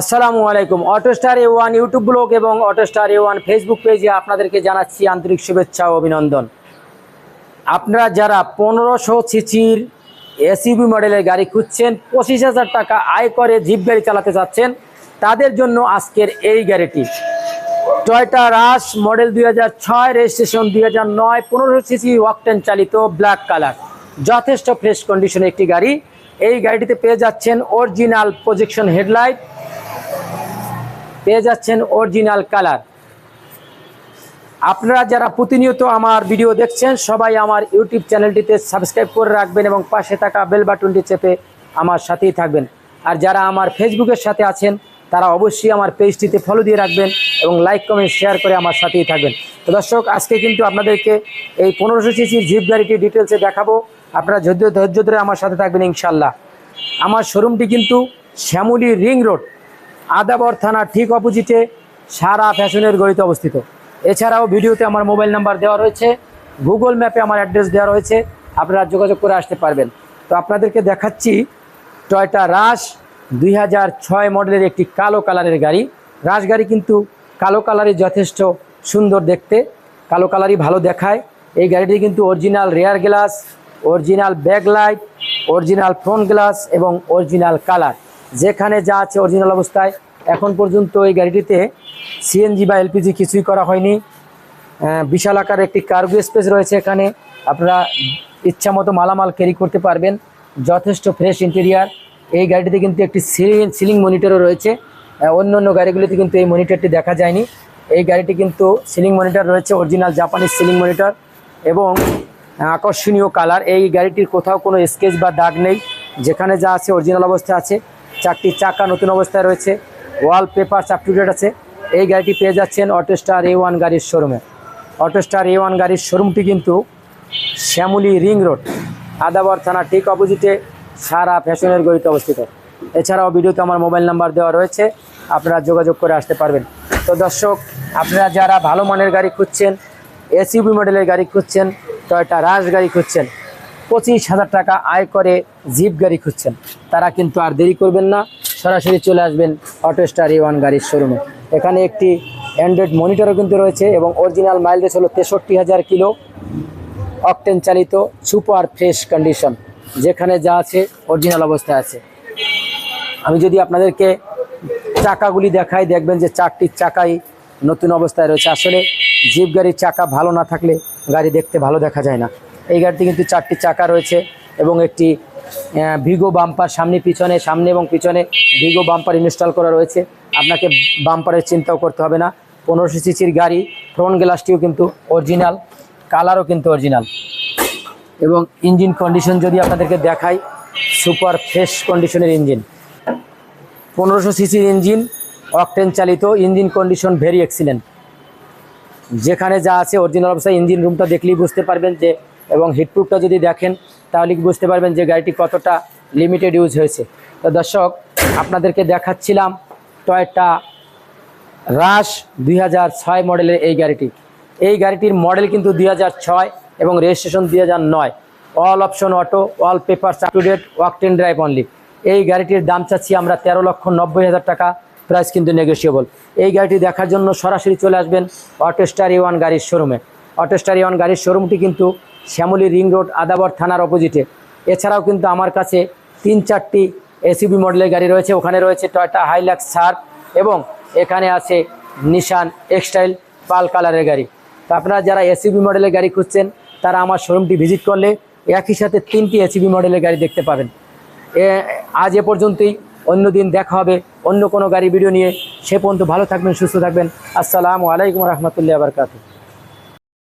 আসসালামু আলাইকুম। Autostar A one YouTube blog এবং অটোস্টার এ ওয়ান ফেসবুক পেজে আপনাদেরকে জানাচ্ছি আন্তরিক শুভেচ্ছা ও অভিনন্দন। আপনারা যারা পনেরোশো সিসির এসইবি মডেলের গাড়ি খুঁজছেন, পঁচিশ হাজার টাকা আয় করে জিপ গাড়ি চালাতে চাচ্ছেন, তাদের জন্য আজকের এই গাড়িটি। টয়টা রাশ মডেল দুই হাজার ছয় রেজিস্ট্রেশন দুই হাজার নয় পনেরো সিসি ওয়াকটেন চালিত ব্ল্যাক কালার যথেষ্ট ফ্রেশ কন্ডিশনে একটি গাড়ি। এই গাড়িটিতে পেয়ে যাচ্ছেন অরিজিনাল প্রজেকশন হেডলাইট পেয়ে যাচ্ছেন অরিজিনাল কালার আপনারা যারা প্রতিনিয়ত আমার ভিডিও দেখছেন, সবাই আমার ইউটিউব চ্যানেলটিতে সাবস্ক্রাইব করে রাখবেন এবং পাশে থাকা বেল বাটনটি চেপে আমার সাথেই থাকবেন। আর যারা আমার ফেসবুকের সাথে আছেন, তারা অবশ্যই আমার পেজটিতে ফলো দিয়ে রাখবেন এবং লাইক কমেন্ট শেয়ার করে আমার সাথেই থাকবেন। তো দর্শক, আজকে কিন্তু আপনাদেরকে এই পনেরোশো সিসির জিপ গাড়িটি ডিটেলসে দেখাবো। আপনারা ধৈর্য ধৈর্য ধরে আমার সাথে থাকবেন ইনশাল্লাহ আমার শোরুমটি কিন্তু শ্যামলী রিং রোড। আদাবর থানার ঠিক অপোজিটে সারা ফ্যাশনের গড়িতে অবস্থিত। এছাড়াও ভিডিওতে আমার মোবাইল নাম্বার দেওয়া রয়েছে, গুগল ম্যাপে আমার অ্যাড্রেস দেওয়া রয়েছে, আপনারা যোগাযোগ করে আসতে পারবেন। তো আপনাদেরকে দেখাচ্ছি টয়টা রাশ দুই হাজার ছয় মডেলের একটি কালো কালারের গাড়ি। রাশ গাড়ি কিন্তু কালো কালারই যথেষ্ট সুন্দর দেখতে, কালো কালারই ভালো দেখায়। এই গাড়িটি কিন্তু original rear glass original back light original front glass এবং অরিজিনাল কালার যেখানে যা আছে অরিজিনাল অবস্থায়, এখন পর্যন্ত এই গাড়িটিতে সিএনজি বা এলপিজি কিছুই করা হয়নি। বিশাল আকার একটি কার্গো স্পেস রয়েছে এখানে। আপনারা ইচ্ছা মতো মালামাল ক্যারি করতে পারবেন। যথেষ্ট ফ্রেশ ইন্টেরিয়ার এই গাড়িটিতে কিন্তু একটি সিলিং সিলিং মনিটরও রয়েছে। অন্য অন্য গাড়িগুলিতে কিন্তু এই মনিটরটি দেখা যায়নি। এই গাড়িটি কিন্তু সিলিং মনিটর রয়েছে অরিজিনাল জাপানিজ সিলিং মনিটর এবং আকর্ষণীয় কালার এই গাড়িটির কোথাও কোনো স্কেচ বা দাগ নেই। যেখানে যা আছে অরিজিনাল অবস্থা আছে। চারটি চাকা নতুন অবস্থায় রয়েছে। ওয়াল পেপার আপ টু ডেট আছে। এই গাড়িটি পেয়ে যাচ্ছেন অটোস্টার এ ওয়ান গাড়ির শোরুমে অটোস্টার এ ওয়ান গাড়ির শোরুমটি কিন্তু শ্যামলী রিং রোড, আদাবর থানা ঠিক অপোজিটে সারা ফ্যাশনের গড়িতে অবস্থিত। এছাড়াও ভিডিওতে আমার মোবাইল নাম্বার দেওয়া রয়েছে, আপনারা যোগাযোগ করে আসতে পারবেন। তো দর্শক, আপনারা যারা ভালো মানের গাড়ি খুঁজছেন এসইউবি মডেলের গাড়ি খুঁজছেন টয়টা রাশ গাড়ি খুঁজছেন পঁচিশ হাজার টাকা আয় করে জিপ গাড়ি খুঁজছেন। তারা কিন্তু আর দেরি করবেন না, সরাসরি চলে আসবেন অটো স্টার ওয়ান গাড়ির শোরুমে এখানে একটি অ্যান্ড্রয়েড মনিটরও কিন্তু রয়েছে এবং অরিজিনাল মাইলেজ হলো তেষট্টি হাজার কিলো অকটেন চালিত সুপার ফ্রেশ কন্ডিশন যেখানে যা আছে অরিজিনাল অবস্থায় আছে। আমি যদি আপনাদেরকে চাকাগুলি দেখাই, দেখবেন যে চারটি চাকাই নতুন অবস্থায় রয়েছে। আসলে জিপ গাড়ির চাকা ভালো না থাকলে গাড়ি দেখতে ভালো দেখা যায় না। এই গাড়িতে কিন্তু চারটি চাকা রয়েছে এবং একটি ভিগো বাম্পার সামনে পিছনে, সামনে এবং পিছনে ভিগো বাম্পার ইনস্টল করা রয়েছে। আপনাকে বাম্পারের চিন্তাও করতে হবে না। পনেরোশো সিসির গাড়ি, ফ্রন্ট গ্লাসটিও কিন্তু অরিজিনাল, কালারও কিন্তু অরিজিনাল। এবং ইঞ্জিন কন্ডিশন যদি আপনাদেরকে দেখাই, সুপার ফ্রেশ কন্ডিশনের ইঞ্জিন। পনেরোশো সিসির ইঞ্জিন, অকটেন চালিত, ইঞ্জিন কন্ডিশন ভেরি এক্সিলেন্ট। যেখানে যা আছে অরিজিনাল অবস্থায় ইঞ্জিন রুমটা দেখলেই বুঝতে পারবেন যে এবং হিটপ্রুফটা যদি দেখেন, তাহলে বুঝতে পারবেন যে গাড়িটি কতটা লিমিটেড ইউজ হয়েছে। তো দর্শক, আপনাদেরকে দেখাচ্ছিলাম টয়টা রাশ দুই হাজার ছয় মডেলের এই গাড়িটি। এই গাড়িটির মডেল কিন্তু দুই হাজার ছয় এবং রেজিস্ট্রেশন দুই হাজার নয়। All option auto all paper up to date walk ten drive only এই গাড়িটির দাম চাচ্ছি আমরা তেরো লক্ষ নব্বই হাজার টাকা প্রাইস কিন্তু নেগোসিয়েবল এই গাড়িটি দেখার জন্য সরাসরি চলে আসবেন অটোস্টার ওয়ান গাড়ির শোরুমে অটোস্টার ওয়ান গাড়ির শোরুমটি কিন্তু শ্যামলী রিং রোড, আদাবর থানার অপোজিটে এছাড়াও কিন্তু আমার কাছে তিন চারটি এসিবি মডেলের গাড়ি রয়েছে। ওখানে রয়েছে টয়টা হাইলাক্স সার্ফ এবং এখানে আছে নিশান এক্সটাইল পাল কালারের গাড়ি। তো আপনারা যারা এসিবি মডেলের গাড়ি খুঁজছেন, তারা আমার শোরুমটি ভিজিট করলে একই সাথে তিনটি এসিবি মডেলের গাড়ি দেখতে পাবেন। আজ এ পর্যন্তই। অন্য দিন দেখা হবে অন্য কোনো গাড়ি ভিডিও নিয়ে। সে পর্যন্ত ভালো থাকবেন, সুস্থ থাকবেন। আসসালামু আলাইকুম রহমতুল্লাহ বারকাতু